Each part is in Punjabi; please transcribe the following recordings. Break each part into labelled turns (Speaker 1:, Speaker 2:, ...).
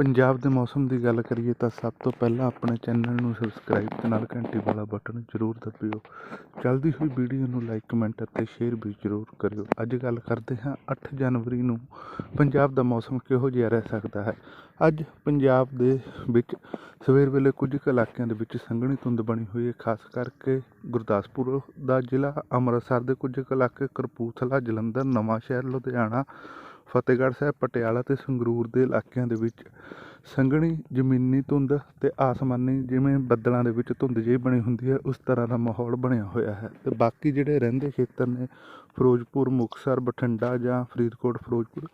Speaker 1: ਪੰਜਾਬ ਦੇ ਮੌਸਮ ਦੀ ਗੱਲ ਕਰੀਏ ਤਾਂ ਸਭ ਤੋਂ ਪਹਿਲਾਂ ਆਪਣੇ ਚੈਨਲ ਨੂੰ ਸਬਸਕ੍ਰਾਈਬ ਤੇ ਨਾਲ ਘੰਟੀ ਵਾਲਾ ਬਟਨ ਜ਼ਰੂਰ ਦਬਾਇਓ ਚੱਲਦੀ ਹੋਈ ਵੀਡੀਓ ਨੂੰ ਲਾਈਕ ਕਮੈਂਟ ਅਤੇ ਸ਼ੇਅਰ ਵੀ ਜ਼ਰੂਰ ਕਰਿਓ। ਅੱਜ ਗੱਲ ਕਰਦੇ ਹਾਂ 8 ਜਨਵਰੀ ਨੂੰ ਪੰਜਾਬ ਦਾ ਮੌਸਮ ਕਿਹੋ ਜਿਹਾ ਰਹਿ ਸਕਦਾ ਹੈ? ਅੱਜ ਪੰਜਾਬ ਦੇ ਵਿੱਚ ਸਵੇਰ ਵੇਲੇ ਕੁਝ ਕੁ ਇਲਾਕਿਆਂ ਦੇ ਵਿੱਚ ਸੰਘਣੀ ਧੁੰਦ ਬਣੀ ਹੋਈ ਹੈ, ਖਾਸ ਕਰਕੇ ਗੁਰਦਾਸਪੁਰ ਦਾ ਜ਼ਿਲ੍ਹਾ, ਅੰਮ੍ਰਿਤਸਰ ਦੇ ਕੁਝ ਕੁ ਇਲਾਕੇ, ਕਪੂਰਥਲਾ, ਜਲੰਧਰ, ਨਵਾਂਸ਼ਹਿਰ, ਲੁਧਿਆਣਾ ਫਤਿਹਗੜ੍ਹ ਸਾਹਿਬ, ਪਟਿਆਲਾ ਅਤੇ ਸੰਗਰੂਰ ਦੇ ਇਲਾਕਿਆਂ ਦੇ ਵਿੱਚ ਸੰਘਣੀ ਜ਼ਮੀਨੀ ਧੁੰਦ ਅਤੇ ਆਸਮਾਨੀ ਜਿਵੇਂ ਬੱਦਲਾਂ ਦੇ ਵਿੱਚ ਧੁੰਦ ਜਿਹੀ ਬਣੀ ਹੁੰਦੀ ਹੈ, ਉਸ ਤਰ੍ਹਾਂ ਦਾ ਮਾਹੌਲ ਬਣਿਆ ਹੋਇਆ ਹੈ। ਅਤੇ ਬਾਕੀ ਜਿਹੜੇ ਰਹਿੰਦੇ ਖੇਤਰ ਨੇ, ਫਿਰੋਜ਼ਪੁਰ, ਮੁਕਤਸਰ, ਬਠਿੰਡਾ ਜਾਂ ਫਰੀਦਕੋਟ, ਫਿਰੋਜ਼ਪੁਰ,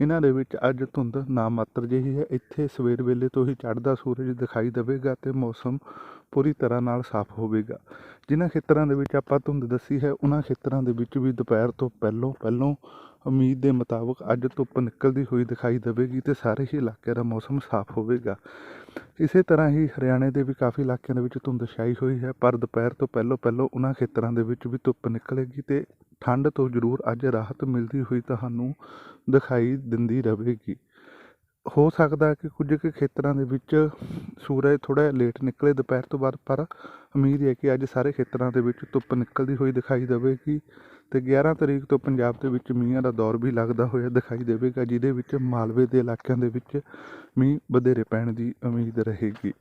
Speaker 1: ਇਹਨਾਂ ਦੇ ਵਿੱਚ ਅੱਜ ਧੁੰਦ ਨਾ ਮਾਤਰ ਜਿਹੀ ਹੈ। ਇੱਥੇ ਸਵੇਰ ਵੇਲੇ ਤੋਂ ਹੀ ਚੜ੍ਹਦਾ ਸੂਰਜ ਦਿਖਾਈ ਦੇਵੇਗਾ ਤੇ ਮੌਸਮ ਪੂਰੀ ਤਰ੍ਹਾਂ ਨਾਲ ਸਾਫ਼ ਹੋਵੇਗਾ। ਜਿਨ੍ਹਾਂ ਖੇਤਰਾਂ ਦੇ ਵਿੱਚ ਆਪਾਂ ਧੁੰਦ ਦੱਸੀ ਹੈ, ਉਹਨਾਂ ਖੇਤਰਾਂ ਦੇ ਵਿੱਚ ਵੀ ਦੁਪਹਿਰ ਤੋਂ ਪਹਿਲੋਂ ਪਹਿਲੋਂ ਉਮੀਦ ਦੇ ਮੁਤਾਬਕ ਅੱਜ ਧੁੱਪ ਨਿਕਲਦੀ ਹੋਈ ਦਿਖਾਈ ਦੇਵੇਗੀ ਤੇ ਸਾਰੇ ਹੀ ਇਲਾਕਿਆਂ ਦਾ ਮੌਸਮ ਸਾਫ਼ ਹੋਵੇਗਾ। ਇਸੇ ਤਰ੍ਹਾਂ ਹੀ ਹਰਿਆਣੇ ਦੇ ਵੀ ਕਾਫੀ ਇਲਾਕਿਆਂ ਦੇ ਵਿੱਚ ਧੁੰਦ ਛਾਈ ਹੋਈ ਹੈ, ਪਰ ਦੁਪਹਿਰ ਤੋਂ ਪਹਿਲੋਂ ਪਹਿਲੋਂ ਉਹਨਾਂ ਖੇਤਰਾਂ ਦੇ ਵਿੱਚ ਵੀ ਧੁੱਪ ਨਿਕਲੇਗੀ ਤੇ ਠੰਡ ਤੋਂ ਜ਼ਰੂਰ ਅੱਜ ਰਾਹਤ ਮਿਲਦੀ ਹੋਈ ਤੁਹਾਨੂੰ ਦਿਖਾਈ ਦਿੰਦੀ ਰਹੇਗੀ ਹੋ ਸਕਦਾ ਕਿ ਕੁਝ ਕੁ ਖੇਤਰਾਂ ਦੇ ਵਿੱਚ ਸੂਰਜ ਥੋੜ੍ਹਾ ਜਿਹਾ ਲੇਟ ਨਿਕਲੇ ਦੁਪਹਿਰ ਤੋਂ ਬਾਅਦ, ਪਰ ਉਮੀਦ ਹੈ ਕਿ ਅੱਜ ਸਾਰੇ ਖੇਤਰਾਂ ਦੇ ਵਿੱਚ ਧੁੱਪ ਨਿਕਲਦੀ ਹੋਈ ਦਿਖਾਈ ਦੇਵੇਗੀ। ਤੇ 11 ਤਰੀਕ ਤੋਂ ਪੰਜਾਬ ਦੇ ਵਿੱਚ ਮੀਂਹਾਂ ਦਾ ਦੌਰ ਵੀ ਲੱਗਦਾ ਹੋਇਆ ਦਿਖਾਈ ਦੇਵੇਗਾ, ਜਿਹਦੇ ਵਿੱਚ ਮਾਲਵੇ ਦੇ ਇਲਾਕਿਆਂ ਦੇ ਵਿੱਚ ਮੀਂਹ ਵਧੇਰੇ ਪੈਣ ਦੀ ਉਮੀਦ ਰਹੇਗੀ।